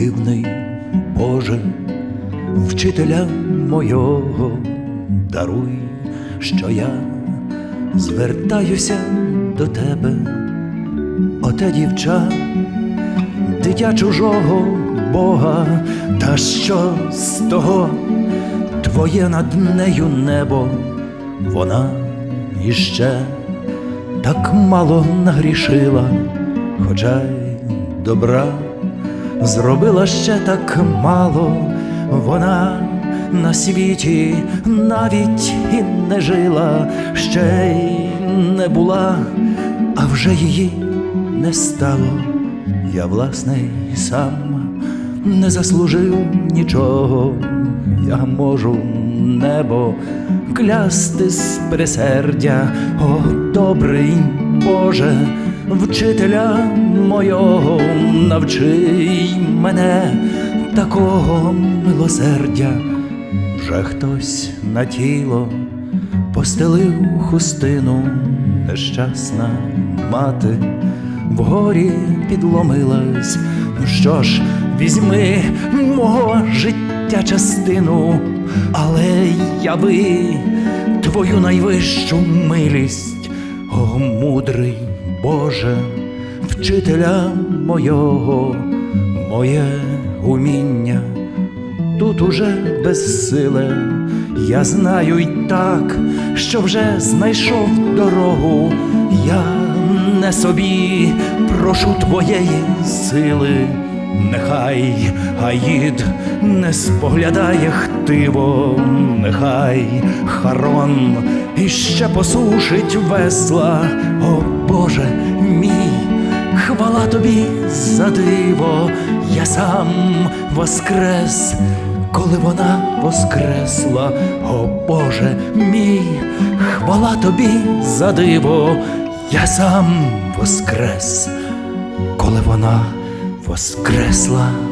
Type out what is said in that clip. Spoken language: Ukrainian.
дивний Боже, вчителя мойого, даруй, що я звертаюся до тебе, оте дівча, дитя чужого Бога, та що з того? Твоє над нею небо, вона іще так мало нагрішила, хоча й добра зробила ще так мало, вона на світі навіть і не жила, ще й не була, а вже її не стало. Я власне сам не заслужив нічого, я можу небо клясти з пересердя, о добрий Боже, вчителя мойого, навчи мене такого милосердя, вже хтось на тіло постелив хустину, нещасна мати вгорі підломилась. Ну що ж, візьми мого життя частину, але яви твою найвищу милість, о мудрий Боже, вчителя мойого, моє уміння тут уже безсиле. Я знаю й так, що вже знайшов дорогу. Я не собі прошу твоєї сили. Нехай Аїд не споглядає хтиво, нехай Харон іще посушить весла, о Боже мій, хвала тобі за диво, я сам воскрес, коли вона воскресла, о Боже мій, хвала тобі за диво, я сам воскрес, коли вона воскресла.